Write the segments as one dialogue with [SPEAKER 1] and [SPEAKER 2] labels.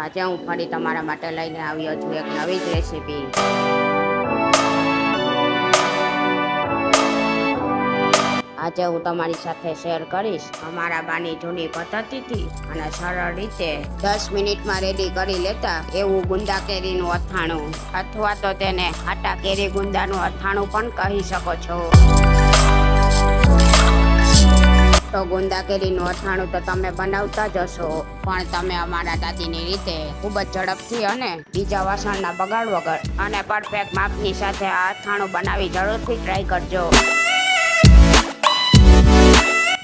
[SPEAKER 1] આજે હું ફરી તમારા માટે લઈને આવ્યો છું એક નવી જ રેસીપી. આજે હું તમારી સાથે શેર કરીશ અમારા બાની જૂની પદ્ધતિથી અને સરળ રીતે દસ મિનિટમાં રેડી કરી લેતા એવું ગુંદા કેરીનું અથાણું અથવા તો તેને આટા કેરી ગુંદાનું અથાણું પણ કહી શકો છો. તો ગુંદા કેરીનું અથાણું તો તમે બનાવતા જ હશો. પણ તમે અમારા દાદીની રીતે ખૂબ જ ઝડપથી અને બીજા વાસણના બગાડ વગર અને પરફેક્ટ માપની સાથે આ અથાણું બનાવી જરૂરથી ટ્રાય કરજો.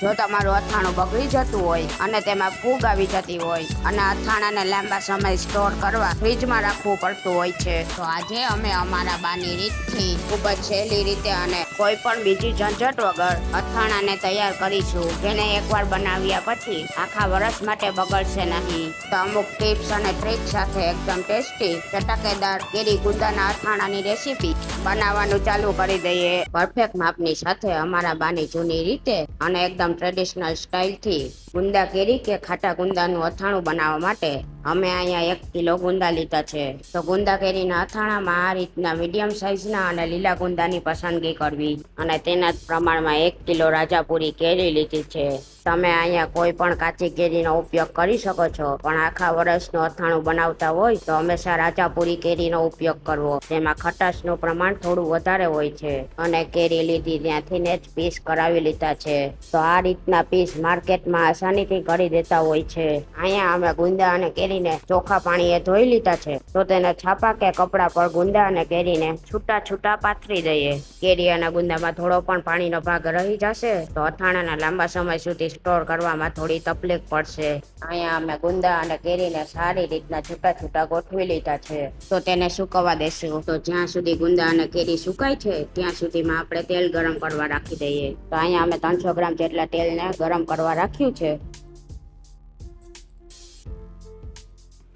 [SPEAKER 1] જો તમારું અથાણું બગડી જતું હોય અને તેમાં ફૂગ આવી જતી હોય અને અથાણાને લાંબા સમય સ્ટોર કરવા ફ્રીજમાં રાખવું પડતું હોય છે, તો આજે અમે અમારા બાની રીતથી ખૂબ જ સહેલી રીતે અને કોઈ પણ બીજી ઝંઝટ વગર અથાણાને તૈયાર કરીશું. જેને એકવાર બનાવ્યા પછી આખા વર્ષ માટે બગડશે નહીં. તો અમુક ટિપ્સ અને ટ્રીક સાથે એકદમ ટેસ્ટી, ચટાકેદાર, કેરી ગુંદાના અથાણાની રેસીપી બનાવવાનું ચાલુ કરી દઈએ. પરફેક્ટ માપની સાથે અમારા બાની જૂની રીતે અને એકદમ ટ્રેડિશનલ સ્ટાઇલથી ગુંદા કેરી કે ખાટા ગુંદાનું અથાણું બનાવવા માટે અમે અહીંયા એક કિલો ગુંદા લીધા છે. તો ગુંદા કેરીના અથાણામાં આ રીતના મીડિયમ સાઇઝના અને લીલા ગુંદાની પસંદગી કરવી. અને તેના જ પ્રમાણમાં એક કિલો રાજાપુરી કેરી લીધી છે. તમે અહીંયા કોઈ પણ કાચી કેરીનો ઉપયોગ કરી શકો છો. પણ આખા વર્ષનું અથાણું બનાવતા હોય તો હંમેશા રાજાપુરી કેરીનો ઉપયોગ કરવો. તેમાં ખટાશનું પ્રમાણ થોડું વધારે હોય છે. અને કેરી લીધી ત્યાંથી ને જ પીસ કરાવી લીધા છે. તો આ રીતના પીસ માર્કેટમાં આસાનીથી કરી દેતા હોય છે. અહીંયા અમે ગુંદા અને કેરીને ચોખા પાણીએ ધોઈ લીધા છે. તો તેને છાપા કે કપડા પર ગુંદા અને કેરીને છૂટા છૂટા પાથરી દઈએ. કેરી અને ગુંદામાં થોડો પણ પાણીનો ભાગ રહી જશે તો અથાણાના લાંબા સમય સુધી સ્ટોર કરવામાં થોડી તકલીફ પડશે. અહીંયા અમે ગુંદા અને કેરીને સારી રીતના છૂટા છૂટા ગોઠવી લીધા છે. તો તેને સુકવવા દેશું. તો જ્યાં સુધી ગુંદા અને કેરી સુકાય છે, ત્યાં સુધીમાં આપણે તેલ ગરમ કરવા રાખી દઈએ. તો અહીંયા અમે ત્રણસો ગ્રામ જેટલા તેલને ગરમ કરવા રાખ્યું છે.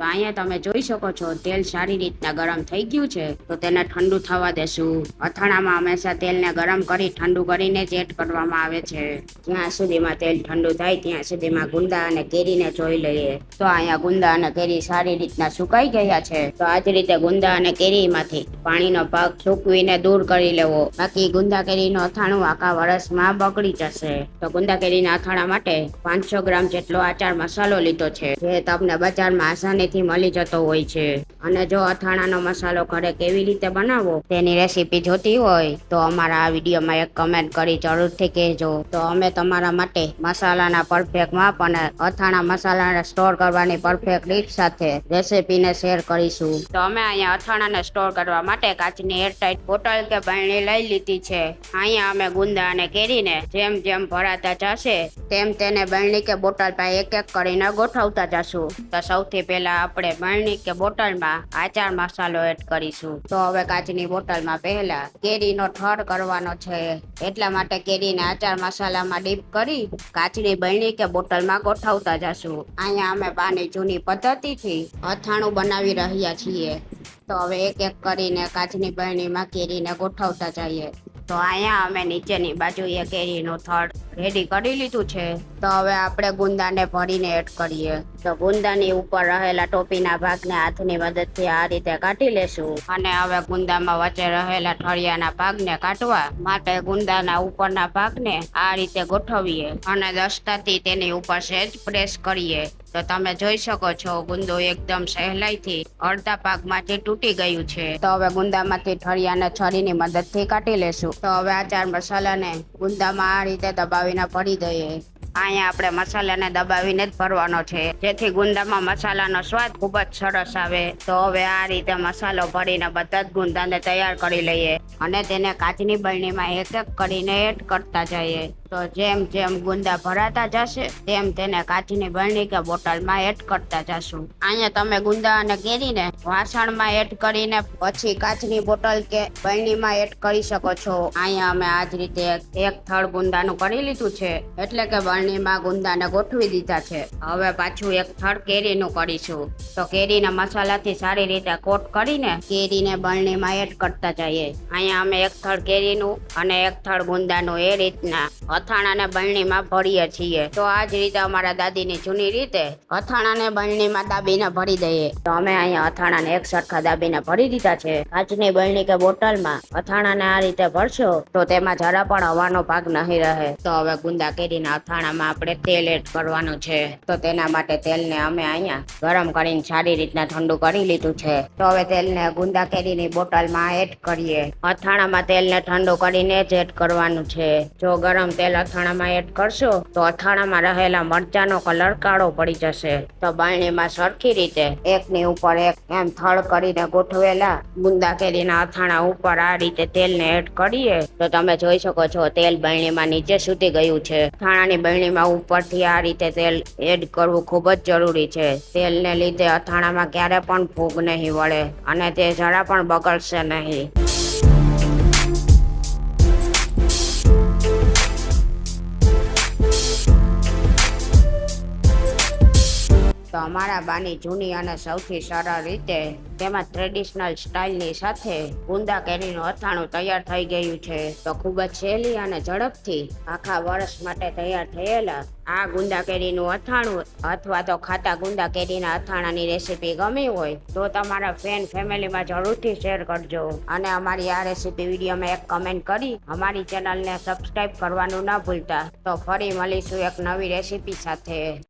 [SPEAKER 1] તો અહીંયા તમે જોઈ શકો છો, તેલ સારી રીતના ગરમ થઈ ગયું છે, તો તેને ઠંડુ થવા દેશું. અથાણામાં હંમેશા તેલને ગરમ કરી ઠંડુ કરીને જ એડ કરવામાં આવે છે. જ્યાં સુધીમાં તેલ ઠંડુ થાય ત્યાં સુધીમાં ગુંદા અને કેરીને જોઈ લઈએ. તો અહીંયા ગુંદા અને કેરી સારી રીતના સુકાઈ ગયા છે. તો આ જ રીતે ગુંદા અને કેરીમાંથી પાણીનો ભાગ સૂકવીને દૂર કરી લેવો. બાકી ગુંદા કેરીનું અથાણું આખા વરસમાં બગડી જશે. તો ગુંદા કેરીના અથાણા માટે પાંચસો ગ્રામ જેટલો આચાર મસાલો લીધો છે. જે તમને બજારમાં આસાની થી મળી જતો હોય છે. અને જો અથાણાનો મસાલો ઘરે કેવી રીતે બનાવવો તેની રેસીપી જોતી હોય, તો અમારા આ વિડીયોમાં એક કમેન્ટ કરી જરૂરથી કહેજો. તો અમે તમારા માટે મસાલાના પરફેક્ટ માપ અને અથાણા મસાલાને સ્ટોર કરવાની પરફેક્ટ રીત સાથે રેસીપીને શેર કરીશું. તો અમે અહીંયા અથાણાને સ્ટોર કરવા માટે કાચની એરટાઈટ બોટલ કે બરણી લઈ લીધી છે. અહીંયા અમે ગુંદા અને કેરીને જેમ જેમ ભરાતા જશે, તેમ તેને બરણી કે બોટલ પાસે એક એક કરીને ગોઠવતા જશું. તો સૌથી પહેલા આપણે બરણી કે બોટલમાં આચાર મસાલો એડ કરીશું. તો હવે કાચની બોટલમાં પહેલા કેરીનો ઠર કરવાનો છે. એટલા માટે કેરીને આચાર મસાલામાં ડીપ કરી કાચની બરણી કે બોટલમાં ગોઠવતા જશું. અહીંયા અમે બાની જૂની પદ્ધતિથી અથાણું બનાવી રહ્યા છીએ. તો હવે એક એક કરીને કાચની બરણીમાં કેરીને ગોઠવતા જઈએ. તો અહીંયા અમે નીચેની બાજુએ કેરીનું થડ રેડી કરી લીધું છે. તો હવે આપણે ગુંદાને ભરીને એડ કરીએ. તો ગુંદાની ઉપર રહેલા ટોપીના ભાગને હાથની મદદથી આ રીતે કાઢી લેશું. અને હવે ગુંદામાં વચ્ચે રહેલા ઠળિયાના ભાગને કાઢવા માટે ગુંદાના ઉપરના ભાગને આ રીતે ગોઠવીએ. અને દસ્તાથી તેની ઉપર સહેજ પ્રેસ કરીએ. તો તમે જોઈ શકો છો, ગુંદો એકદમ સહેલાઈથી અડધા પાકમાંથી તૂટી ગયું છે. તો હવે ગુંદામાંથી ઠળિયાને છરીની મદદથી કાઢી લેશું. તો હવે આ ચાર મસાલાને ગુંદામાં આ રીતે દબાવીને ભરી દઈએ. અહીંયા આપણે મસાલાને દબાવીને જ ભરવાનો છે. જેથી ગુંદામાં મસાલાનો સ્વાદ ખૂબ જ સરસ આવે. તો હવે આ રીતે મસાલો ભરીને બધા જ ગુંદાને તૈયાર કરી લઈએ અને તેને કાચની બરણીમાં એક એક કરીને એડ કરતા જઈએ. તો જેમ જેમ ગુંદા ભરાતા જશે, તેમ તેને કાચની બરણી કે બોટલમાં એડ કરતા જશું. અહીંયા તમે ગુંદા અને કેરીને વાસણમાં એડ કરીને પછી કાચની બોટલ કે બરણીમાં એડ કરી શકો છો. અહીંયા અમે આ રીતે એક થળ ગુંદાનું કરી લીધું છે, એટલે કે બરણીમાં ગુંદાને ગોઠવી દીધા છે. હવે પાછું એક થળ કેરીનું કરીશું. તો કેરીના મસાલાથી સારી રીતે કોટ કરીને કેરીને બરણીમાં એડ કરતા જઈએ. અહીંયા અમે એક થળ કેરીનું અને એક થળ ગુંદાનું એ રીતના અથાણાને બરણીમાં ભરીએ છીએ. તો આ જ રીતે અમારા દાદીની જૂની રીતે અથાણાને બરણીમાં દાબીને ભરી દઈએ. તો અમે અહીંયા અથાણાને એક સરખા દાબીને ભરી દીધા છે. કાચની બરણી કે બોટલમાં અથાણાને આ રીતે ભરશો, તો તેમાં જરા પણ હવાનો ભાગ નહીં રહે. તો હવે ગુંદા કેરીના અથાણામાં આપણે તેલ એડ કરવાનું છે. તો તેના માટે તેલને અમે અહીંયા ગરમ કરીને સારી રીતના ઠંડુ કરી લીધું છે. તો હવે તેલને ગુંદા કેરીની બોટલમાં એડ કરીએ. અથાણામાં તેલને ઠંડુ કરીને જ એડ કરવાનું છે. જો ગરમ તેલ અથાણામાં એડ કરશો તો અથાણામાં રહેલા મરચાનો કલર કાળો પડી જશે. તો બાયણીમાં સરખી રીતે એકની ઉપર એક એમ થળ કરીને ગોઠવેલા ગુંદા કેરીના અથાણા ઉપર આ રીતે તેલને એડ કરીએ તો તમે જોઈ શકો છો તેલ બરણીમાં નીચે સુધી ગયું છે. અથાણાની બાયણીમાં ઉપરથી આ રીતે તેલ એડ કરવું ખૂબ જ જરૂરી છે. તેલને લીધે અથાણામાં ક્યારે પણ ફૂગ નહીં વળે અને તે જરા પણ બગડશે નહીં. અમારા બાની જૂની અને સૌથી સરળ રીતે તેમાં ટ્રેડિશનલ સ્ટાઇલની સાથે ગુંદા કેરીનું અથાણું તૈયાર થઈ ગયું છે. તો ખૂબ જ સહેલી અને ઝડપથી આખા વર્ષ માટે તૈયાર થયેલા આ ગુંદા કેરીનું અથાણું અથવા તો ખાતા ગુંદા કેરીના અથાણાની રેસીપી ગમી હોય તો તમારા ફેન ફેમિલીમાં જરૂરથી શેર કરજો. અને અમારી આ રેસીપી વિડીયોમાં એક કમેન્ટ કરી અમારી ચેનલને સબસ્ક્રાઇબ કરવાનું ના ભૂલતા. તો ફરી મળીશું એક નવી રેસીપી સાથે.